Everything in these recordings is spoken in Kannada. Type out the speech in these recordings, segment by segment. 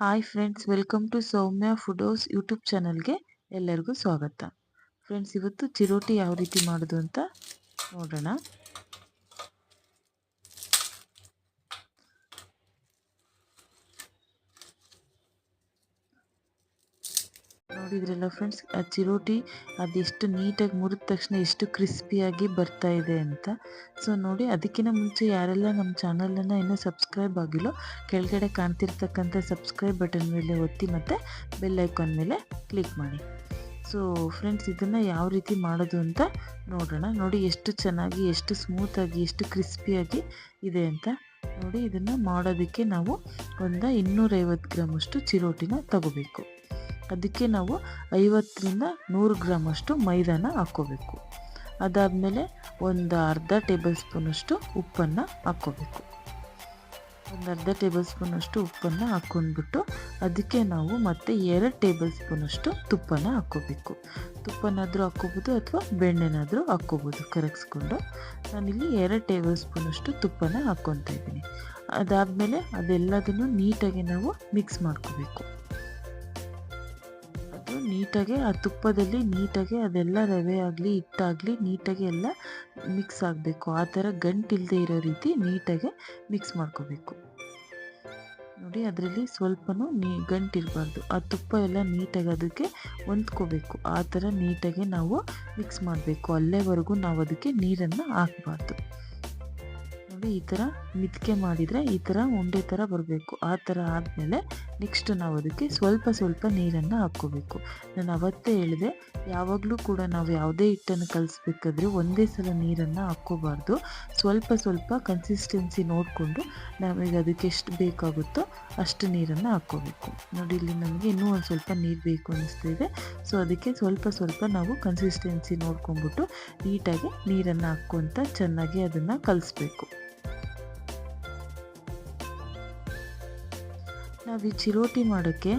Hi friends welcome to Soumya Foodos YouTube ಚಾನಲ್ಗೆ ಎಲ್ಲರಿಗೂ ಸ್ವಾಗತ. ಫ್ರೆಂಡ್ಸ್ ಇವತ್ತು ಚಿರೋಟಿ ಯಾವ ರೀತಿ ಮಾಡೋದು ಅಂತ ನೋಡೋಣ. ನೋಡಿದ್ರಲ್ಲ ಫ್ರೆಂಡ್ಸ್, ಆ ಚಿರೋಟಿ ಅದೆಷ್ಟು ನೀಟಾಗಿ ಮುರಿದ ತಕ್ಷಣ ಎಷ್ಟು ಕ್ರಿಸ್ಪಿಯಾಗಿ ಬರ್ತಾ ಇದೆ ಅಂತ. ಸೊ ನೋಡಿ, ಅದಕ್ಕಿಂತ ಮುಂಚೆ ಯಾರೆಲ್ಲ ನಮ್ಮ ಚಾನಲನ್ನು ಇನ್ನೂ ಸಬ್ಸ್ಕ್ರೈಬ್ ಆಗಿಲ್ಲೋ, ಕೆಳಗಡೆ ಕಾಣ್ತಿರ್ತಕ್ಕಂಥ ಸಬ್ಸ್ಕ್ರೈಬ್ ಬಟನ್ ಮೇಲೆ ಒತ್ತಿ ಮತ್ತು ಬೆಲ್ ಐಕಾನ್ ಮೇಲೆ ಕ್ಲಿಕ್ ಮಾಡಿ. ಸೊ ಫ್ರೆಂಡ್ಸ್, ಇದನ್ನು ಯಾವ ರೀತಿ ಮಾಡೋದು ಅಂತ ನೋಡೋಣ. ನೋಡಿ, ಎಷ್ಟು ಚೆನ್ನಾಗಿ, ಎಷ್ಟು ಸ್ಮೂತಾಗಿ ಎಷ್ಟು ಕ್ರಿಸ್ಪಿಯಾಗಿ ಇದೆ ಅಂತ. ನೋಡಿ, ಇದನ್ನು ಮಾಡೋದಕ್ಕೆ ನಾವು ಒಂದು ಇನ್ನೂರೈವತ್ತು ಗ್ರಾಮಷ್ಟು ಚಿರೋಟಿನ ತಗೋಬೇಕು. ಅದಕ್ಕೆ ನಾವು ಐವತ್ತರಿಂದ ನೂರು ಗ್ರಾಮಷ್ಟು ಮೈದಾನ ಹಾಕ್ಕೋಬೇಕು ಅದಾದಮೇಲೆ ಒಂದು ಅರ್ಧ ಟೇಬಲ್ ಸ್ಪೂನಷ್ಟು ಉಪ್ಪನ್ನು ಹಾಕ್ಕೋಬೇಕು ಒಂದು ಅರ್ಧ ಟೇಬಲ್ ಸ್ಪೂನಷ್ಟು ಉಪ್ಪನ್ನು ಹಾಕ್ಕೊಂಡ್ಬಿಟ್ಟು ಅದಕ್ಕೆ ನಾವು ಮತ್ತೆ ಎರಡು ಟೇಬಲ್ ಸ್ಪೂನಷ್ಟು ತುಪ್ಪನ ಹಾಕ್ಕೋಬೇಕು ತುಪ್ಪನಾದರೂ ಹಾಕ್ಕೋಬೋದು ಅಥವಾ ಬೆಣ್ಣೆನಾದರೂ ಹಾಕ್ಕೋಬೋದು ಕರಗಿಸ್ಕೊಂಡು. ನಾನಿಲ್ಲಿ ಎರಡು ಟೇಬಲ್ ಸ್ಪೂನಷ್ಟು ತುಪ್ಪನ ಹಾಕ್ಕೊತಾ ಇದ್ದೀನಿ. ಅದಾದಮೇಲೆ ಅದೆಲ್ಲದನ್ನು ನೀಟಾಗಿ ನಾವು ಮಿಕ್ಸ್ ಮಾಡ್ಕೋಬೇಕು. ನೀಟಾಗಿ ಆ ತುಪ್ಪದಲ್ಲಿ ನೀಟಾಗಿ ಅದೆಲ್ಲ ರವೆ ಆಗಲಿ, ಹಿಟ್ಟಾಗಲಿ ನೀಟಾಗಿ ಎಲ್ಲ ಮಿಕ್ಸ್ ಆಗಬೇಕು. ಆ ಥರ ಗಂಟಿಲ್ಲದೆ ಇರೋ ರೀತಿ ನೀಟಾಗಿ ಮಿಕ್ಸ್ ಮಾಡ್ಕೋಬೇಕು. ನೋಡಿ ಅದರಲ್ಲಿ ಸ್ವಲ್ಪನೂ ನೀ ಗಂಟಿರಬಾರ್ದು. ಆ ತುಪ್ಪ ಎಲ್ಲ ನೀಟಾಗಿ ಅದಕ್ಕೆ ಹೊಂದ್ಕೋಬೇಕು. ಆ ಥರ ನೀಟಾಗಿ ನಾವು ಮಿಕ್ಸ್ ಮಾಡಬೇಕು. ಅಲ್ಲೇವರೆಗೂ ನಾವು ಅದಕ್ಕೆ ನೀರನ್ನು ಹಾಕಬಾರ್ದು. ಈ ಥರ ಮಿತ್ಕೆ ಮಾಡಿದರೆ ಈ ಥರ ಉಂಡೆ ಥರ ಬರಬೇಕು. ಆ ಥರ ಆದಮೇಲೆ ನೆಕ್ಸ್ಟ್ ನಾವು ಅದಕ್ಕೆ ಸ್ವಲ್ಪ ಸ್ವಲ್ಪ ನೀರನ್ನು ಹಾಕ್ಕೋಬೇಕು. ನಾನು ಅವತ್ತೇ ಹೇಳಿದೆ, ಯಾವಾಗಲೂ ಕೂಡ ನಾವು ಯಾವುದೇ ಹಿಟ್ಟನ್ನು ಕಲಿಸ್ಬೇಕಾದ್ರೆ ಒಂದೇ ಸಲ ನೀರನ್ನು ಹಾಕ್ಕೋಬಾರ್ದು. ಸ್ವಲ್ಪ ಸ್ವಲ್ಪ ಕನ್ಸಿಸ್ಟೆನ್ಸಿ ನೋಡಿಕೊಂಡು ನಮಗೆ ಅದಕ್ಕೆ ಎಷ್ಟು ಬೇಕಾಗುತ್ತೋ ಅಷ್ಟು ನೀರನ್ನು ಹಾಕ್ಕೋಬೇಕು. ನೋಡಿ, ಇಲ್ಲಿ ನಮಗೆ ಇನ್ನೂ ಒಂದು ಸ್ವಲ್ಪ ನೀರು ಬೇಕು ಅನಿಸ್ತಿದೆ ಸೊ ಅದಕ್ಕೆ ಸ್ವಲ್ಪ ಸ್ವಲ್ಪ ನಾವು ಕನ್ಸಿಸ್ಟೆನ್ಸಿ ನೋಡ್ಕೊಂಡ್ಬಿಟ್ಟು ನೀಟಾಗಿ ನೀರನ್ನು ಹಾಕ್ಕೊತ ಚೆನ್ನಾಗಿ ಅದನ್ನು ಕಲಿಸ್ಬೇಕು. ನಾವು ಈ ಚಿರೋಟಿ ಮಾಡೋಕ್ಕೆ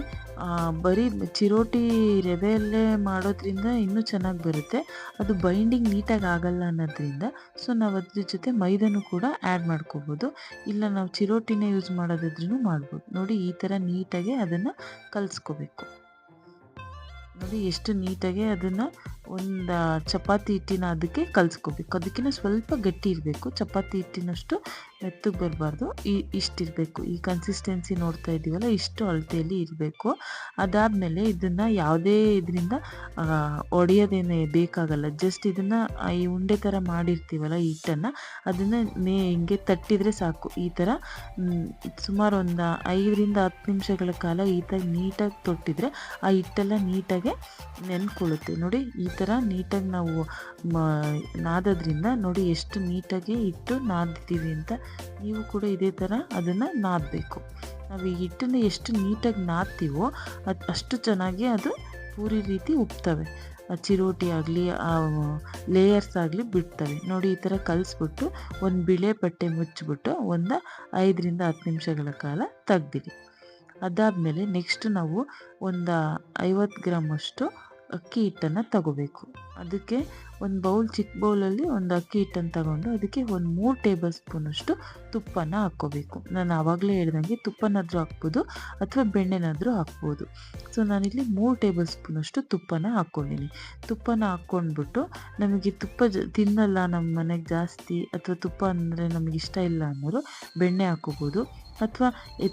ಬರೀ ಚಿರೋಟಿ ರವೆಯಲ್ಲೇ ಮಾಡೋದ್ರಿಂದ ಇನ್ನೂ ಚೆನ್ನಾಗಿ ಬರುತ್ತೆ. ಅದು ಬೈಂಡಿಂಗ್ ನೀಟಾಗಿ ಆಗಲ್ಲ ಅನ್ನೋದ್ರಿಂದ, ಸೊ ನಾವು ಅದ್ರ ಜೊತೆ ಮೈದಾನು ಕೂಡ ಆ್ಯಡ್ ಮಾಡ್ಕೋಬೋದು. ಇಲ್ಲ ನಾವು ಚಿರೋಟಿನೇ ಯೂಸ್ ಮಾಡೋದಿದ್ರೂ ಮಾಡ್ಬೋದು. ನೋಡಿ ಈ ಥರ ನೀಟಾಗಿ ಅದನ್ನು ಕಲಿಸ್ಕೋಬೇಕು. ನೋಡಿ ಎಷ್ಟು ನೀಟಾಗಿ ಅದನ್ನು ಒಂದು ಚಪಾತಿ ಹಿಟ್ಟಿನ ಅದಕ್ಕೆ ಕಲಿಸ್ಕೋಬೇಕು. ಅದಕ್ಕಿಂತ ಸ್ವಲ್ಪ ಗಟ್ಟಿ ಇರಬೇಕು. ಚಪಾತಿ ಹಿಟ್ಟಿನಷ್ಟು ಮೆತ್ತಗೆ ಬರಬಾರ್ದು. ಈ ಇಷ್ಟಿರಬೇಕು ಈ ಕನ್ಸಿಸ್ಟೆನ್ಸಿ ನೋಡ್ತಾ ಇದ್ದೀವಲ್ಲ, ಇಷ್ಟು ಅಳತೆಯಲ್ಲಿ ಇರಬೇಕು. ಅದಾದಮೇಲೆ ಇದನ್ನು ಯಾವುದೇ ಇದರಿಂದ ಒಡೆಯೋದೇನೇ ಬೇಕಾಗಲ್ಲ. ಜಸ್ಟ್ ಇದನ್ನು ಈ ಉಂಡೆ ಥರ ಮಾಡಿರ್ತೀವಲ್ಲ ಹಿಟ್ಟನ್ನು, ಅದನ್ನು ನೇ, ಹಿಂಗೆ ತಟ್ಟಿದರೆ ಸಾಕು. ಈ ಥರ ಸುಮಾರು ಒಂದು ಐದರಿಂದ ಹತ್ತು ನಿಮಿಷಗಳ ಕಾಲ ಈ ಥರ ನೀಟಾಗಿ ತೊಟ್ಟಿದರೆ, ಆ ಹಿಟ್ಟೆಲ್ಲ ನೀಟಾಗಿ ನೆನ್ಕೊಳ್ಳುತ್ತೆ. ನೋಡಿ, ಈ ಥರ ನೀಟಾಗಿ ನಾವು ನಾದೋದ್ರಿಂದ ನೋಡಿ ಎಷ್ಟು ನೀಟಾಗಿ ಇಟ್ಟು ನಾದಿದ್ದೀವಿ ಅಂತ ನೀವು ಕೂಡ ಇದೇ ಥರ ಅದನ್ನು ನಾದಬೇಕು. ನಾವು ಈ ಹಿಟ್ಟನ್ನು ಎಷ್ಟು ನೀಟಾಗಿ ನಾದ್ತೀವೋ ಅದು ಅಷ್ಟು ಚೆನ್ನಾಗಿ ಅದು ಪೂರಿ ರೀತಿ ಉಪ್ತವೆ. ಚಿರೋಟಿ ಆಗಲಿ ಲೇಯರ್ಸ್ ಆಗಲಿ ಬಿಡ್ತವೆ. ನೋಡಿ ಈ ಥರ ಕಲಿಸ್ಬಿಟ್ಟು ಒಂದು ಬಿಳೆ ಬಟ್ಟೆ ಮುಚ್ಚಿಬಿಟ್ಟು ಒಂದು ಐದರಿಂದ ಹತ್ತು ನಿಮಿಷಗಳ ಕಾಲ ತೆಗ್ದಿರಿ. ಅದಾದಮೇಲೆ ನೆಕ್ಸ್ಟ್ ನಾವು ಒಂದು ಐವತ್ತು ಗ್ರಾಮಷ್ಟು ಅಕ್ಕಿ ಹಿಟ್ಟನ್ನು ತಗೋಬೇಕು. ಅದಕ್ಕೆ ಒಂದು ಬೌಲ್ ಚಿಕ್ಕ ಬೌಲಲ್ಲಿ ಒಂದು ಅಕ್ಕಿ ಹಿಟ್ಟನ್ನು ತಗೊಂಡು ಅದಕ್ಕೆ ಒಂದು ಮೂರು ಟೇಬಲ್ ಸ್ಪೂನಷ್ಟು ತುಪ್ಪನ ಹಾಕ್ಕೋಬೇಕು. ನಾನು ಆವಾಗಲೇ ಹೇಳ್ದಂಗೆ ತುಪ್ಪನಾದರೂ ಹಾಕ್ಬೋದು ಅಥವಾ ಬೆಣ್ಣೆನಾದರೂ ಹಾಕ್ಬೋದು. ಸೊ ನಾನಿಲ್ಲಿ ಮೂರು ಟೇಬಲ್ ಸ್ಪೂನಷ್ಟು ತುಪ್ಪನ ಹಾಕ್ಕೊಂಡಿನಿ. ತುಪ್ಪನ ಹಾಕ್ಕೊಂಡ್ಬಿಟ್ಟು ನಮಗೆ ತುಪ್ಪ ಜ, ತಿನ್ನಲ್ಲ ನಮ್ಮ ಮನೆಗೆ ಜಾಸ್ತಿ ಅಥವಾ ತುಪ್ಪ ಅಂದರೆ ನಮಗೆ ಇಷ್ಟ ಇಲ್ಲ ಅನ್ನೋರು ಬೆಣ್ಣೆ ಹಾಕ್ಕೋಬೋದು. ಅಥವಾ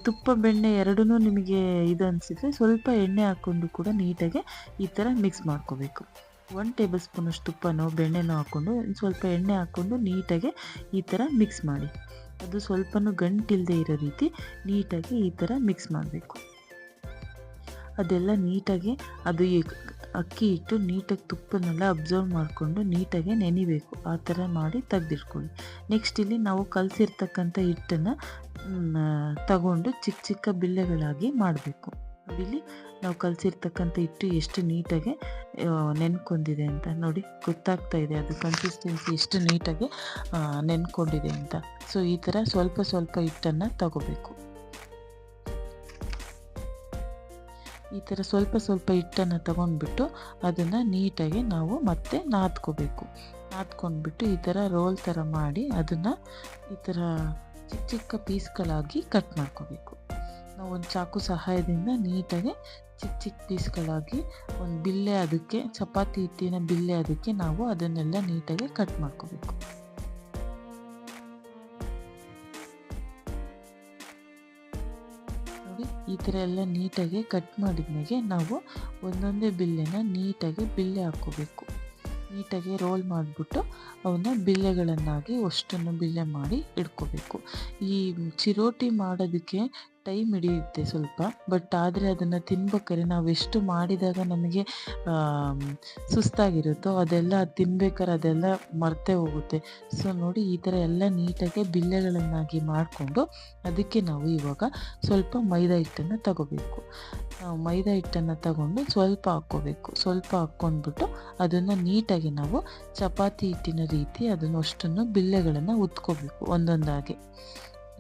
ತುಪ್ಪ ಬೆಣ್ಣೆ ಎರಡೂ ನಿಮಗೆ ಇದು ಅನಿಸಿದ್ರೆ ಸ್ವಲ್ಪ ಎಣ್ಣೆ ಹಾಕ್ಕೊಂಡು ಕೂಡ ನೀಟಾಗಿ ಈ ಥರ ಮಿಕ್ಸ್ ಮಾಡ್ಕೋಬೇಕು. ಒನ್ ಟೇಬಲ್ ಸ್ಪೂನಷ್ಟು ತುಪ್ಪನೋ, ಬೆಣ್ಣೆನೋ ಹಾಕ್ಕೊಂಡು ಸ್ವಲ್ಪ ಎಣ್ಣೆ ಹಾಕ್ಕೊಂಡು ನೀಟಾಗಿ ಈ ಥರ ಮಿಕ್ಸ್ ಮಾಡಿ. ಅದು ಸ್ವಲ್ಪನೂ ಗಂಟಿಲ್ಲದೆ ಇರೋ ರೀತಿ ನೀಟಾಗಿ ಈ ಥರ ಮಿಕ್ಸ್ ಮಾಡಬೇಕು. ಅದೆಲ್ಲ ನೀಟಾಗಿ ಅದು ಅಕ್ಕಿ ಇಟ್ಟು ನೀಟಾಗಿ ತುಪ್ಪನೆಲ್ಲ ಅಬ್ಸರ್ವ್ ಮಾಡಿಕೊಂಡು ನೀಟಾಗಿ ನೆನಿಬೇಕು. ಆ ಥರ ಮಾಡಿ ತೆಗೆದಿಟ್ಕೊಳ್ಳಿ. ನೆಕ್ಸ್ಟ್ ಇಲ್ಲಿ ನಾವು ಕಲಸಿರ್ತಕ್ಕಂಥ ಹಿಟ್ಟನ್ನು ತಗೊಂಡು ಚಿಕ್ಕ ಚಿಕ್ಕ ಬಿಲ್ಲೆಗಳಾಗಿ ಮಾಡಬೇಕು. ಇಲ್ಲಿ ನಾವು ಕಲಸಿರ್ತಕ್ಕಂಥ ಹಿಟ್ಟು ಎಷ್ಟು ನೀಟಾಗಿ ನೆನ್ಕೊಂಡಿದೆ ಅಂತ. ನೋಡಿ, ಗೊತ್ತಾಗ್ತಾ ಇದೆ ಅದು ಕನ್ಸಿಸ್ಟೆನ್ಸಿ ಎಷ್ಟು ನೀಟಾಗಿ ನೆನ್ಕೊಂಡಿದೆ ಅಂತ. ಸೊ ಈ ಥರ ಸ್ವಲ್ಪ ಸ್ವಲ್ಪ ಹಿಟ್ಟನ್ನು ತಗೋಬೇಕು. ಈ ಥರ ಸ್ವಲ್ಪ ಸ್ವಲ್ಪ ಹಿಟ್ಟನ್ನು ತಗೊಂಡ್ಬಿಟ್ಟು ಅದನ್ನು ನೀಟಾಗಿ ನಾವು ಮತ್ತೆ ನಾದ್ಕೋಬೇಕು. ನಾದ್ಕೊಂಡ್ಬಿಟ್ಟು ಈ ಥರ ರೋಲ್ ಥರ ಮಾಡಿ ಅದನ್ನು ಈ ಥರ ಚಿಕ್ಕ ಚಿಕ್ಕ ಪೀಸ್ಗಳಾಗಿ ಕಟ್ ಮಾಡ್ಕೋಬೇಕು. ನಾವು ಒಂದು ಚಾಕು ಸಹಾಯದಿಂದ ನೀಟಾಗಿ ಚಿಕ್ಕ ಚಿಕ್ಕ ಪೀಸ್ಗಳಾಗಿ ಒಂದು ಬಿಲ್ಲೆ ಅದಕ್ಕೆ, ಚಪಾತಿ ಹಿಟ್ಟಿನ ಬಿಲ್ಲೆ ಅದಕ್ಕೆ ನಾವು ಅದನ್ನೆಲ್ಲ ನೀಟಾಗಿ ಕಟ್ ಮಾಡ್ಕೋಬೇಕು. ಈ ಥರ ಎಲ್ಲ ನೀಟಾಗಿ ಕಟ್ ಮಾಡಿದ್ಮೇಲೆ ನಾವು ಒಂದೊಂದೇ ಬಿಲ್ಲೆನ ನೀಟಾಗಿ ಬಿಲ್ಲೆ ಹಾಕ್ಕೋಬೇಕು. ನೀಟಾಗಿ ರೋಲ್ ಮಾಡಿಬಿಟ್ಟು ಅವನ್ನ ಬಿಲ್ಲೆಗಳನ್ನಾಗಿ ಅಷ್ಟನ್ನು ಬಿಲ್ಲೆ ಮಾಡಿ ಇಟ್ಕೋಬೇಕು. ಈ ಚಿರೋಟಿ ಮಾಡೋದಕ್ಕೆ ಟೈಮ್ ಹಿಡಿಯುತ್ತೆ ಸ್ವಲ್ಪ. ಬಟ್ ಆದರೆ ಅದನ್ನು ತಿನ್ಬೇಕಾದ್ರೆ ನಾವು ಎಷ್ಟು ಮಾಡಿದಾಗ ನಮಗೆ ಸುಸ್ತಾಗಿರುತ್ತೋ ಅದೆಲ್ಲ ತಿನ್ಬೇಕಾದ್ರೆ ಅದೆಲ್ಲ ಮರ್ತೇ ಹೋಗುತ್ತೆ. ಸೊ ನೋಡಿ ಈ ಥರ ಎಲ್ಲ ನೀಟಾಗಿ ಬಿಲ್ಲೆಗಳನ್ನಾಗಿ ಮಾಡಿಕೊಂಡು ಅದಕ್ಕೆ ನಾವು ಇವಾಗ ಸ್ವಲ್ಪ ಮೈದಾ ಹಿಟ್ಟನ್ನು ತಗೋಬೇಕು. ಮೈದಾ ಹಿಟ್ಟನ್ನು ತಗೊಂಡು ಸ್ವಲ್ಪ ಹಾಕ್ಕೋಬೇಕು. ಸ್ವಲ್ಪ ಹಾಕ್ಕೊಂಡ್ಬಿಟ್ಟು ಅದನ್ನು ನೀಟಾಗಿ ನಾವು ಚಪಾತಿ ಹಿಟ್ಟಿನ ರೀತಿ ಅದನ್ನು ಅಷ್ಟನ್ನು ಬಿಲ್ಲೆಗಳನ್ನು ಉತ್ಕೋಬೇಕು ಒಂದೊಂದಾಗಿ.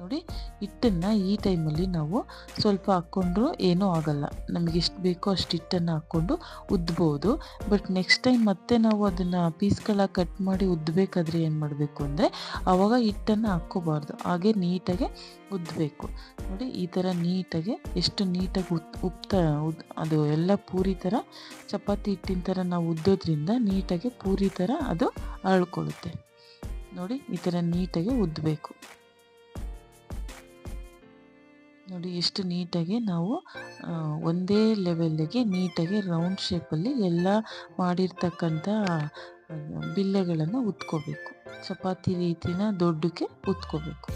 ನೋಡಿ, ಹಿಟ್ಟನ್ನು ಈ ಟೈಮಲ್ಲಿ ನಾವು ಸ್ವಲ್ಪ ಹಾಕ್ಕೊಂಡ್ರೂ ಏನೂ ಆಗಲ್ಲ. ನಮಗೆ ಎಷ್ಟು ಬೇಕೋ ಅಷ್ಟು ಹಿಟ್ಟನ್ನು ಹಾಕ್ಕೊಂಡು ಉದ್ಬೋದು. ಬಟ್ ನೆಕ್ಸ್ಟ್ ಟೈಮ್ ಮತ್ತೆ ನಾವು ಅದನ್ನು ಪೀಸ್ಗಳ ಕಟ್ ಮಾಡಿ ಉದ್ದಬೇಕಾದ್ರೆ ಏನು ಮಾಡಬೇಕು ಅಂದರೆ ಆವಾಗ ಹಿಟ್ಟನ್ನು ಹಾಕ್ಕೋಬಾರ್ದು. ಹಾಗೆ ನೀಟಾಗೆ ಉದ್ದಬೇಕು ನೋಡಿ, ಈ ಥರ ನೀಟಾಗಿ ಎಷ್ಟು ನೀಟಾಗಿ ಉತ್, ಉಪ್ತ, ಉದ್, ಅದು ಎಲ್ಲ ಪೂರಿ ಥರ, ಚಪಾತಿ ಹಿಟ್ಟಿನ ಥರ ನಾವು ಉದ್ದೋದ್ರಿಂದ ನೀಟಾಗಿ ಪೂರಿ ಥರ ಅದು ಅರಳ್ಕೊಳ್ಳುತ್ತೆ ನೋಡಿ, ಈ ಥರ ನೀಟಾಗಿ ಉದ್ದಬೇಕು ನೋಡಿ ಎಷ್ಟು ನೀಟಾಗಿ ನಾವು ಒಂದೇ ಲೆವೆಲ್ಗೆ ನೀಟಾಗಿ ರೌಂಡ್ ಶೇಪಲ್ಲಿ ಎಲ್ಲ ಮಾಡಿರ್ತಕ್ಕಂಥ ಬಿಲ್ಲೆಗಳನ್ನು ಉತ್ಕೋಬೇಕು. ಚಪಾತಿ ರೀತಿನ ದೊಡ್ಡಕ್ಕೆ ಉತ್ಕೋಬೇಕು.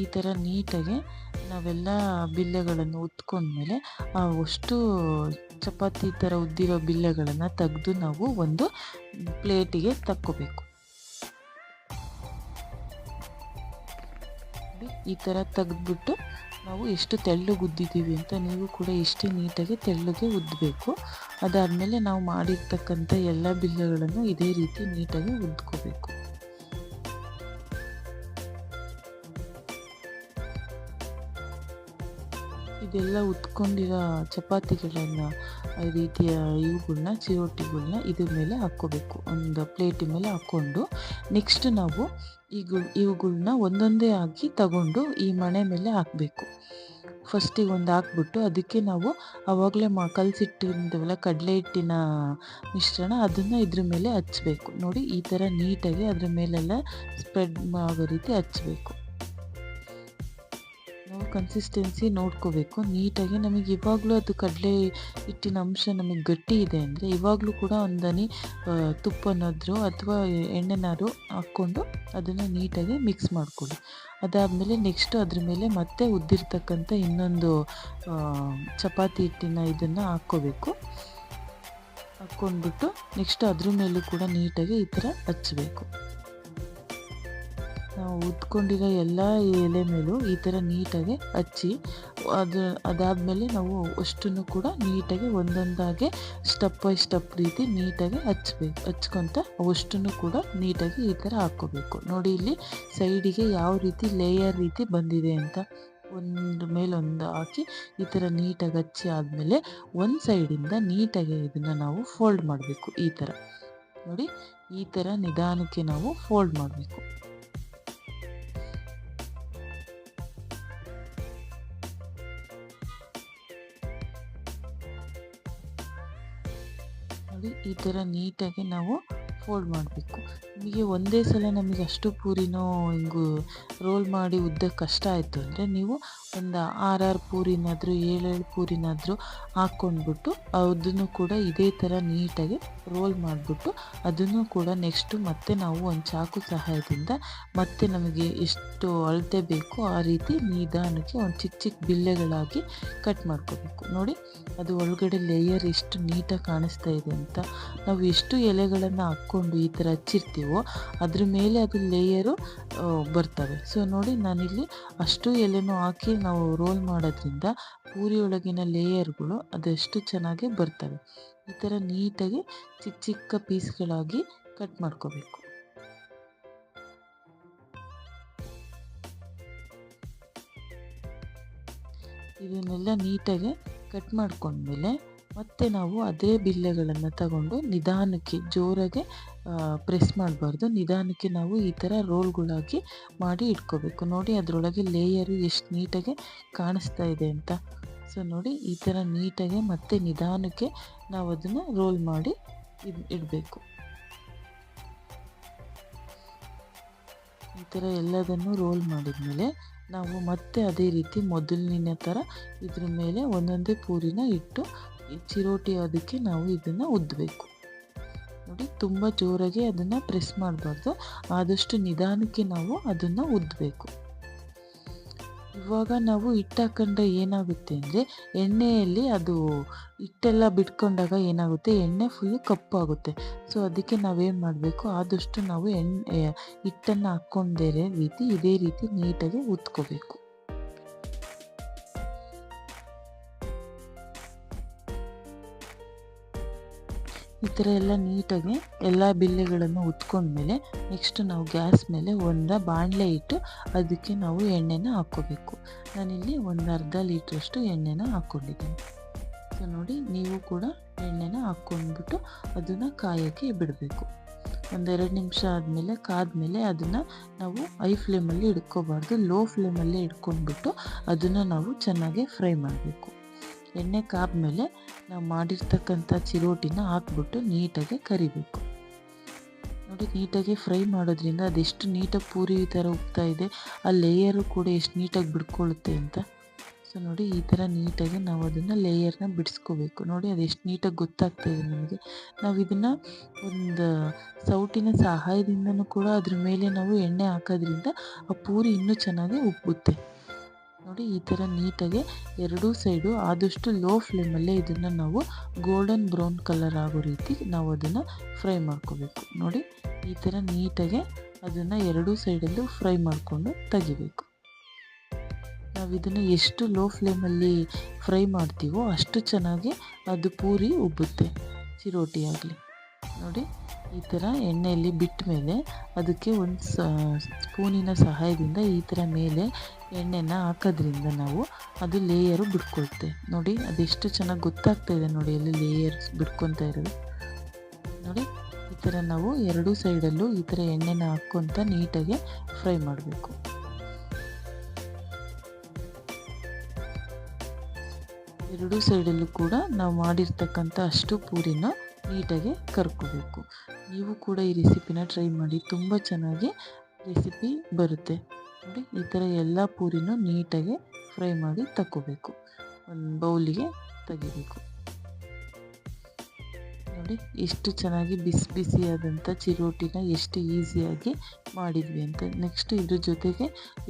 ಈ ಥರ ನೀಟಾಗಿ ನಾವೆಲ್ಲ ಬಿಲ್ಲೆಗಳನ್ನು ಉತ್ಕೊಂಡ್ಮೇಲೆ ಅಷ್ಟು ಚಪಾತಿ ಥರ ಉದ್ದಿರೋ ಬಿಲ್ಲೆಗಳನ್ನು ತೆಗೆದು ನಾವು ಒಂದು ಪ್ಲೇಟಿಗೆ ತಕ್ಕೋಬೇಕು. ಈ ಥರ ತೆಗೆದ್ಬಿಟ್ಟು ನಾವು ಎಷ್ಟು ತೆಳ್ಳಗೆ ಉದ್ದಿದ್ದೀವಿ ಅಂತ ನೀವು ಕೂಡ ಇಷ್ಟೇ ನೀಟಾಗಿ ತೆಳ್ಳಗೆ ಉದ್ದಬೇಕು ಅದಾದಮೇಲೆ ನಾವು ಮಾಡಿರ್ತಕ್ಕಂಥ ಎಲ್ಲ ಬಿಲ್ಲೆಗಳನ್ನು ಇದೇ ರೀತಿ ನೀಟಾಗಿ ಉದ್ಕೋಬೇಕು. ಇದೆಲ್ಲ ಉತ್ಕೊಂಡಿರೋ ಚಪಾತಿಗಳನ್ನು ರೀತಿಯ ಇವುಗಳನ್ನ ಚಿರೋಟಿಗಳನ್ನ ಇದ್ರ ಮೇಲೆ ಹಾಕ್ಕೋಬೇಕು. ಒಂದು ಪ್ಲೇಟ್ ಮೇಲೆ ಹಾಕ್ಕೊಂಡು ನೆಕ್ಸ್ಟ್ ನಾವು ಈ ಇವುಗಳನ್ನ ಒಂದೊಂದೇ ಹಾಕಿ ತಗೊಂಡು ಈ ಮಣೆ ಮೇಲೆ ಹಾಕಬೇಕು. ಫಸ್ಟಿಗೆ ಒಂದು ಹಾಕ್ಬಿಟ್ಟು ಅದಕ್ಕೆ ನಾವು ಆವಾಗಲೇ ಮಾ ಕಲಸಿಟ್ಟಿರ್ತೀವಲ್ಲ ಕಡಲೆ ಹಿಟ್ಟಿನ ಮಿಶ್ರಣ ಅದನ್ನು ಇದ್ರ ಮೇಲೆ ಹಚ್ಚಬೇಕು ನೋಡಿ ಈ ಥರ ನೀಟಾಗಿ ಅದ್ರ ಮೇಲೆಲ್ಲ ಸ್ಪ್ರೆಡ್ ಆಗೋ ರೀತಿ ಹಚ್ಚಬೇಕು ನಾವು ಕನ್ಸಿಸ್ಟೆನ್ಸಿ ನೋಡ್ಕೋಬೇಕು. ನೀಟಾಗಿ ನಮಗೆ ಇವಾಗಲೂ ಅದು ಕಡಲೆ ಹಿಟ್ಟಿನ ಅಂಶ ನಮಗೆ ಗಟ್ಟಿ ಇದೆ ಅಂದರೆ ಇವಾಗಲೂ ಕೂಡ ಒಂದನಿ ತುಪ್ಪನಾದರೂ ಅಥವಾ ಎಣ್ಣೆನಾದ್ರು ಹಾಕ್ಕೊಂಡು ಅದನ್ನು ನೀಟಾಗಿ ಮಿಕ್ಸ್ ಮಾಡಿಕೊಳ್ಳಿ. ಅದಾದಮೇಲೆ ನೆಕ್ಸ್ಟು ಅದ್ರ ಮೇಲೆ ಮತ್ತೆ ಉದ್ದಿರ್ತಕ್ಕಂಥ ಇನ್ನೊಂದು ಚಪಾತಿ ಹಿಟ್ಟಿನ ಇದನ್ನು ಹಾಕ್ಕೋಬೇಕು. ಹಾಕ್ಕೊಂಡ್ಬಿಟ್ಟು ನೆಕ್ಸ್ಟ್ ಅದ್ರ ಮೇಲೂ ಕೂಡ ನೀಟಾಗಿ ಈ ಥರ ಹಚ್ಚಬೇಕು ನಾವು ಉದ್ಕೊಂಡಿರೋ ಎಲ್ಲ ಎಲೆ ಮೇಲೂ ಈ ಥರ ನೀಟಾಗಿ ಹಚ್ಚಿ, ಅದು ಅದಾದಮೇಲೆ ನಾವು ಅಷ್ಟನ್ನು ಕೂಡ ನೀಟಾಗಿ ಒಂದೊಂದಾಗೆ ಸ್ಟೆಪ್ ಬೈ ಸ್ಟೆಪ್ ರೀತಿ ನೀಟಾಗಿ ಹಚ್ಬೇಕು, ಹಚ್ಕೊತ ಅವಷ್ಟನ್ನು ಕೂಡ ನೀಟಾಗಿ ಈ ಥರ ಹಾಕ್ಕೋಬೇಕು. ನೋಡಿ ಇಲ್ಲಿ ಸೈಡಿಗೆ ಯಾವ ರೀತಿ ಲೇಯರ್ ರೀತಿ ಬಂದಿದೆ ಅಂತ. ಒಂದು ಮೇಲೊಂದು ಹಾಕಿ ಈ ಥರ ನೀಟಾಗಿ ಹಚ್ಚಿ ಆದಮೇಲೆ ಒಂದು ಸೈಡಿಂದ ನೀಟಾಗಿ ಇದನ್ನು ನಾವು ಫೋಲ್ಡ್ ಮಾಡಬೇಕು ಈ ಥರ. ನೋಡಿ ಈ ಥರ ನಿಧಾನಕ್ಕೆ ನಾವು ಫೋಲ್ಡ್ ಮಾಡಬೇಕು. ನೋಡಿ ಈ ಥರ ನೀಟಾಗಿ ನಾವು ಫೋಲ್ಡ್ ಮಾಡಬೇಕು. ನಿಮಗೆ ಒಂದೇ ಸಲ ನಮಗೆ ಅಷ್ಟು ಪೂರಿನೋ ಹಿಂಗು ರೋಲ್ ಮಾಡಿ ಉದ್ದ ಕಷ್ಟ ಆಯಿತು ಅಂದರೆ ನೀವು ಒಂದು ಆರಾರು ಪೂರಿನಾದರೂ ಏಳೇಳು ಪೂರಿನಾದರೂ ಹಾಕ್ಕೊಂಡ್ಬಿಟ್ಟು ಅದನ್ನು ಕೂಡ ಇದೇ ಥರ ನೀಟಾಗಿ ರೋಲ್ ಮಾಡಿಬಿಟ್ಟು ಅದನ್ನು ಕೂಡ ನೆಕ್ಸ್ಟು ಮತ್ತೆ ನಾವು ಒಂದು ಚಾಕು ಸಹಾಯದಿಂದ ಮತ್ತೆ ನಮಗೆ ಎಷ್ಟು ಅಳತೆ ಬೇಕೋ ಆ ರೀತಿ ನಿಧಾನಕ್ಕೆ ಒಂದು ಚಿಕ್ಕ ಚಿಕ್ಕ ಬಿಲ್ಲೆಗಳಾಗಿ ಕಟ್ ಮಾಡ್ಕೋಬೇಕು. ನೋಡಿ, ಅದು ಒಳಗಡೆ ಲೇಯರ್ ಎಷ್ಟು ನೀಟಾಗಿ ಕಾಣಿಸ್ತಾ ಇದೆ ಅಂತ. ನಾವು ಎಷ್ಟು ಎಲೆಗಳನ್ನು ಹಾಕ್ಕೊಂಡು ಈ ಥರ ಹಚ್ಚಿರ್ತೀವೋ ಅದ್ರ ಮೇಲೆ ಅದು ಲೇಯರು ಬರ್ತವೆ. ಸೊ ನೋಡಿ ನಾನಿಲ್ಲಿ ಅಷ್ಟು ಎಲೆನೂ ಹಾಕಿ ನಾವು ರೋಲ್ ಮಾಡೋದ್ರಿಂದ ಪೂರಿ ಒಳಗಿನ ಲೇಯರ್ಗಳು ಅದೆಷ್ಟು ಚೆನ್ನಾಗಿ ಬರ್ತವೆ. ಈ ಥರ ನೀಟಾಗಿ ಚಿಕ್ಕ ಚಿಕ್ಕ ಪೀಸ್ಗಳಾಗಿ ಕಟ್ ಮಾಡ್ಕೋಬೇಕು. ಇದನ್ನೆಲ್ಲ ನೀಟಾಗಿ ಕಟ್ ಮಾಡ್ಕೊಂಡ್ಮೇಲೆ ಮತ್ತೆ ನಾವು ಅದೇ ಬಿಲ್ಲೆಗಳನ್ನು ತಗೊಂಡು ನಿಧಾನಕ್ಕೆ ಜೋರಾಗೆ ಪ್ರೆಸ್ ಮಾಡಬಾರ್ದು. ನಿಧಾನಕ್ಕೆ ನಾವು ಈ ಥರ ರೋಲ್ಗಳಾಗಿ ಮಾಡಿ ಇಟ್ಕೋಬೇಕು. ನೋಡಿ ಅದರೊಳಗೆ ಲೇಯರು ಎಷ್ಟು ನೀಟಾಗಿ ಕಾಣಿಸ್ತಾ ಇದೆ ಅಂತ. ಸೊ ನೋಡಿ ಈ ಥರ ನೀಟಾಗಿ ಮತ್ತೆ ನಿಧಾನಕ್ಕೆ ನಾವು ಅದನ್ನು ರೋಲ್ ಮಾಡಿ ಇಡಬೇಕು. ಈ ಥರ ಎಲ್ಲದನ್ನು ರೋಲ್ ಮಾಡಿದ್ಮೇಲೆ ನಾವು ಮತ್ತೆ ಅದೇ ರೀತಿ ಮೊದಲಿನ ಥರ ಇದ್ರ ಮೇಲೆ ಒಂದೊಂದೇ ಪೂರಿನ ಇಟ್ಟು ಚಿರೋಟಿ ಅದಕ್ಕೆ ನಾವು ಇದನ್ನು ಉದ್ದಬೇಕು ನೋಡಿ, ತುಂಬ ಜೋರಾಗಿ ಅದನ್ನು ಪ್ರೆಸ್ ಮಾಡಬಾರ್ದು. ಆದಷ್ಟು ನಿಧಾನಕ್ಕೆ ನಾವು ಅದನ್ನು ಉದ್ದಬೇಕು ಇವಾಗ ನಾವು ಹಿಟ್ಟು ಏನಾಗುತ್ತೆ ಅಂದರೆ, ಎಣ್ಣೆಯಲ್ಲಿ ಅದು ಹಿಟ್ಟೆಲ್ಲ ಬಿಟ್ಕೊಂಡಾಗ ಏನಾಗುತ್ತೆ, ಎಣ್ಣೆ ಫುಲ್ ಕಪ್ಪಾಗುತ್ತೆ. ಸೊ ಅದಕ್ಕೆ ನಾವೇನು ಮಾಡಬೇಕು, ಆದಷ್ಟು ನಾವು ಎಣ್ಣೆ, ಹಿಟ್ಟನ್ನು ಹಾಕ್ಕೊಂಡೇ ರೀತಿ, ಇದೇ ರೀತಿ ನೀಟಾಗಿ ಉತ್ಕೋಬೇಕು ಈ ಥರ ಎಲ್ಲ ನೀಟಾಗಿ ಎಲ್ಲ ಬಿಲ್ಲೆಗಳನ್ನು ಉತ್ಕೊಂಡ್ಮೇಲೆ ನೆಕ್ಸ್ಟ್ ನಾವು ಗ್ಯಾಸ್ ಮೇಲೆ ಒಂದು ಬಾಣಲೆ ಇಟ್ಟು ಅದಕ್ಕೆ ನಾವು ಎಣ್ಣೆನ ಹಾಕ್ಕೋಬೇಕು. ನಾನಿಲ್ಲಿ ಒಂದು ಅರ್ಧ ಲೀಟ್ರಷ್ಟು ಎಣ್ಣೆನ ಹಾಕ್ಕೊಂಡಿದ್ದೀನಿ. ಸೊ ನೋಡಿ ನೀವು ಕೂಡ ಎಣ್ಣೆನ ಹಾಕ್ಕೊಂಡ್ಬಿಟ್ಟು ಅದನ್ನು ಕಾಯೋಕ್ಕೆ ಬಿಡಬೇಕು. ಒಂದೆರಡು ನಿಮಿಷ ಆದಮೇಲೆ ಕಾದ್ಮೇಲೆ ಅದನ್ನು ನಾವು ಐ ಫ್ಲೇಮಲ್ಲಿ ಇಡ್ಕೋಬಾರ್ದು ಲೋ ಫ್ಲೇಮಲ್ಲಿ ಇಟ್ಕೊಂಡ್ಬಿಟ್ಟು ಅದನ್ನು ನಾವು ಚೆನ್ನಾಗಿ ಫ್ರೈ ಮಾಡಬೇಕು. ಎಣ್ಣೆ ಕಾದ್ಮೇಲೆ ನಾವು ಮಾಡಿರ್ತಕ್ಕಂಥ ಚಿರೋಟಿನ ಹಾಕ್ಬಿಟ್ಟು ನೀಟಾಗಿ ಕರಿಬೇಕು. ನೋಡಿ, ನೀಟಾಗಿ ಫ್ರೈ ಮಾಡೋದ್ರಿಂದ ಅದೆಷ್ಟು ನೀಟಾಗಿ ಪೂರಿ ಥರ ಉಗ್ತಾ ಇದೆ, ಆ ಲೇಯರು ಕೂಡ ಎಷ್ಟು ನೀಟಾಗಿ ಬಿಡ್ಕೊಳ್ಳುತ್ತೆ ಅಂತ. ಸೊ ನೋಡಿ, ಈ ಥರ ನೀಟಾಗಿ ನಾವು ಅದನ್ನು ಲೇಯರ್ನ ಬಿಡಿಸ್ಕೋಬೇಕು. ನೋಡಿ ಅದು ಎಷ್ಟು ನೀಟಾಗಿ ಗೊತ್ತಾಗ್ತಾ ಇದೆ ನಮಗೆ. ನಾವು ಇದನ್ನು ಒಂದು ಸೌಟಿನ ಸಹಾಯದಿಂದನೂ ಕೂಡ ಅದ್ರ ಮೇಲೆ ನಾವು ಎಣ್ಣೆ ಹಾಕೋದ್ರಿಂದ ಆ ಪೂರಿ ಇನ್ನೂ ಚೆನ್ನಾಗಿ ಉಬ್ಬುತ್ತೆ. ನೋಡಿ ಈ ಥರ ನೀಟಾಗಿ ಎರಡೂ ಸೈಡು ಆದಷ್ಟು ಲೋ ಫ್ಲೇಮಲ್ಲೇ ಇದನ್ನು ನಾವು ಗೋಲ್ಡನ್ ಬ್ರೌನ್ ಕಲರ್ ಆಗೋ ರೀತಿ ನಾವು ಅದನ್ನು ಫ್ರೈ ಮಾಡ್ಕೋಬೇಕು. ನೋಡಿ ಈ ಥರ ನೀಟಾಗಿ ಅದನ್ನು ಎರಡೂ ಸೈಡಲ್ಲೂ ಫ್ರೈ ಮಾಡಿಕೊಂಡು ತೆಗಿಬೇಕು. ನಾವು ಇದನ್ನು ಎಷ್ಟು ಲೋ ಫ್ಲೇಮಲ್ಲಿ ಫ್ರೈ ಮಾಡ್ತೀವೋ ಅಷ್ಟು ಚೆನ್ನಾಗಿ ಅದು ಪೂರಿ ಉಬ್ಬುತ್ತೆ. ಚಿರೋಟಿ ಆಗಲಿ. ನೋಡಿ ಈ ಥರ ಎಣ್ಣೆಯಲ್ಲಿ ಬಿಟ್ಟ ಮೇಲೆ ಅದಕ್ಕೆ ಒಂದು ಸ್ಪೂನಿನ ಸಹಾಯದಿಂದ ಈ ಥರ ಮೇಲೆ ಎಣ್ಣೆನ ಹಾಕೋದ್ರಿಂದ ನಾವು ಅದು ಲೇಯರು ಬಿಟ್ಕೊಳ್ತೆ. ನೋಡಿ, ಅದೆಷ್ಟು ಚೆನ್ನಾಗಿ ಗೊತ್ತಾಗ್ತಾ ಇದೆ ನೋಡಿ, ಅಲ್ಲಿ ಲೇಯರ್ಸ್ ಬಿಡ್ಕೊತಾ ಇರೋದು. ನೋಡಿ, ಈ ಥರ ನಾವು ಎರಡೂ ಸೈಡಲ್ಲೂ ಈ ಥರ ಎಣ್ಣೆನ ಹಾಕ್ಕೊತ ನೀಟಾಗಿ ಫ್ರೈ ಮಾಡಬೇಕು. ಎರಡೂ ಸೈಡಲ್ಲೂ ಕೂಡ ನಾವು ಮಾಡಿರ್ತಕ್ಕಂಥ ಅಷ್ಟು ಪೂರಿನ ನೀಟಾಗಿ ಕರ್ಕೋಬೇಕು. ನೀವು ಕೂಡ ಈ ರೆಸಿಪಿನ ಟ್ರೈ ಮಾಡಿ ತುಂಬ ಚೆನ್ನಾಗಿ ರೆಸಿಪಿ ಬರುತ್ತೆ. ನೋಡಿ, ಈ ಥರ ಎಲ್ಲ ಪೂರಿನೂ ನೀಟಾಗಿ ಫ್ರೈ ಮಾಡಿ ತಗೋಬೇಕು ಒಂದು ಬೌಲಿಗೆ ತೆಗಿಬೇಕು. ನೋಡಿ ಎಷ್ಟು ಚೆನ್ನಾಗಿ ಬಿಸಿ ಬಿಸಿಯಾದಂಥ ಚಿರೋಟಿನ ಎಷ್ಟು ಈಸಿಯಾಗಿ ಮಾಡಿದ್ವಿ ಅಂತ. ನೆಕ್ಸ್ಟ್ ಇದ್ರ ಜೊತೆಗೆ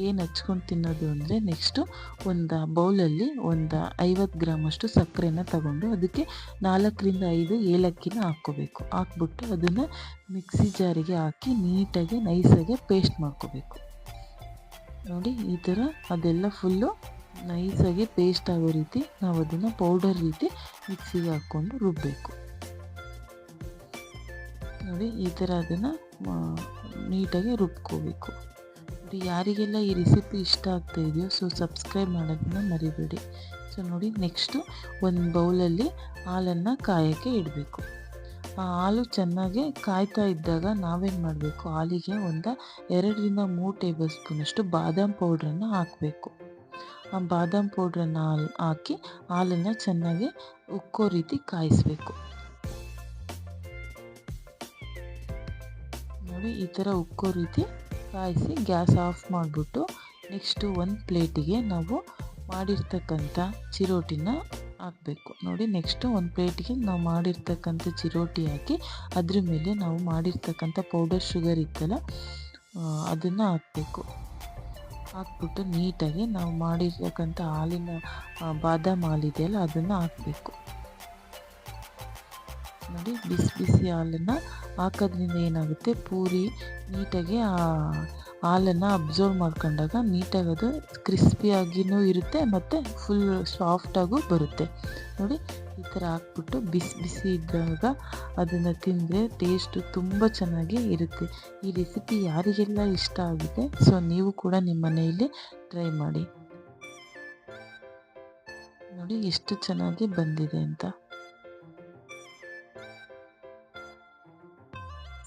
ಏನು ಹಚ್ಕೊಂಡು ತಿನ್ನೋದು ಅಂದರೆ ನೆಕ್ಸ್ಟು ಒಂದು ಬೌಲಲ್ಲಿ ಒಂದು ಐವತ್ತು ಗ್ರಾಮಷ್ಟು ಸಕ್ಕರೆನ ತಗೊಂಡು ಅದಕ್ಕೆ ನಾಲ್ಕರಿಂದ ಐದು ಏಲಕ್ಕಿನ ಹಾಕ್ಕೋಬೇಕು. ಹಾಕ್ಬಿಟ್ಟು ಅದನ್ನು ಮಿಕ್ಸಿ ಜಾರಿಗೆ ಹಾಕಿ ನೀಟಾಗಿ ನೈಸಾಗಿ ಪೇಸ್ಟ್ ಮಾಡ್ಕೋಬೇಕು. ನೋಡಿ, ಈ ಥರ ಅದೆಲ್ಲ ಫುಲ್ಲು ನೈಸಾಗಿ ಪೇಸ್ಟ್ ಆಗೋ ರೀತಿ ನಾವು ಅದನ್ನು ಪೌಡರ್ ರೀತಿ ಮಿಕ್ಸಿಗೆ ಹಾಕ್ಕೊಂಡು ರುಬ್ಬಬೇಕು ನೋಡಿ ಈ ಥರ ಅದನ್ನು ನೀಟಾಗಿ ರುಬ್ಕೋಬೇಕು. ನೋಡಿ ಯಾರಿಗೆಲ್ಲ ಈ ರೆಸಿಪಿ ಇಷ್ಟ ಆಗ್ತಾ ಇದೆಯೋ, ಸೊ ಸಬ್ಸ್ಕ್ರೈಬ್ ಮಾಡೋದನ್ನ ಮರಿಬೇಡಿ. ಸೊ ನೋಡಿ, ನೆಕ್ಸ್ಟು ಒಂದು ಬೌಲಲ್ಲಿ ಹಾಲನ್ನು ಕಾಯೋಕ್ಕೆ ಇಡಬೇಕು. ಆ ಹಾಲು ಚೆನ್ನಾಗಿ ಕಾಯ್ತಾ ಇದ್ದಾಗ ನಾವೇನು ಮಾಡಬೇಕು? ಹಾಲಿಗೆ ಒಂದು ಎರಡರಿಂದ ಮೂರು ಟೇಬಲ್ ಸ್ಪೂನಷ್ಟು ಬಾದಾಮ್ ಪೌಡ್ರನ್ನು ಹಾಕಬೇಕು. ಆ ಬಾದಾಮ್ ಪೌಡ್ರನ್ನು ಹಾಲು ಹಾಕಿ ಹಾಲನ್ನು ಚೆನ್ನಾಗಿ ಉಕ್ಕೋ ರೀತಿ ಕಾಯಿಸಬೇಕು. ನೋಡಿ ಈ ಥರ ಉಕ್ಕೋ ರೀತಿ ಕಾಯಿಸಿ ಗ್ಯಾಸ್ ಆಫ್ ಮಾಡಿಬಿಟ್ಟು ನೆಕ್ಸ್ಟು ಒಂದು ಪ್ಲೇಟಿಗೆ ನಾವು ಮಾಡಿರ್ತಕ್ಕಂಥ ಚಿರೋಟಿನ ಹಾಕಬೇಕು. ನೋಡಿ, ನೆಕ್ಸ್ಟು ಒಂದು ಪ್ಲೇಟಿಗೆ ನಾವು ಮಾಡಿರ್ತಕ್ಕಂಥ ಚಿರೋಟಿ ಹಾಕಿ ಅದ್ರ ಮೇಲೆ ನಾವು ಮಾಡಿರ್ತಕ್ಕಂಥ ಪೌಡರ್ ಶುಗರ್ ಇತ್ತಲ್ಲ ಅದನ್ನು ಹಾಕಬೇಕು. ಹಾಕ್ಬಿಟ್ಟು ನೀಟಾಗಿ ನಾವು ಮಾಡಿರ್ತಕ್ಕಂಥ ಹಾಲಿನ ಬಾದಾಮ್ ಹಾಲಿದೆಯಲ್ಲ, ಅದನ್ನು ಹಾಕಬೇಕು. ನೋಡಿ, ಬಿಸಿ ಬಿಸಿ ಹಾಲನ್ನು ಹಾಕೋದ್ರಿಂದ ಏನಾಗುತ್ತೆ? ಪೂರಿ ನೀಟಾಗಿ ಆ ಹಾಲನ್ನು ಅಬ್ಸರ್ವ್ ಮಾಡ್ಕೊಂಡಾಗ ನೀಟಾಗಿ ಅದು ಕ್ರಿಸ್ಪಿಯಾಗಿಯೂ ಇರುತ್ತೆ ಮತ್ತು ಫುಲ್ ಸಾಫ್ಟಾಗೂ ಬರುತ್ತೆ. ನೋಡಿ, ಈ ಥರ ಹಾಕ್ಬಿಟ್ಟು ಬಿಸಿ ಬಿಸಿ ಇದ್ದಾಗ ಅದನ್ನು ತಿಂದರೆ ಟೇಸ್ಟು ತುಂಬ ಚೆನ್ನಾಗಿ ಇರುತ್ತೆ. ಈ ರೆಸಿಪಿ ಯಾರಿಗೆಲ್ಲ ಇಷ್ಟ ಆಗಿದೆ ಸೊ ನೀವು ಕೂಡ ನಿಮ್ಮ ಮನೆಯಲ್ಲಿ ಟ್ರೈ ಮಾಡಿ. ನೋಡಿ, ಎಷ್ಟು ಚೆನ್ನಾಗಿ ಬಂದಿದೆ ಅಂತ.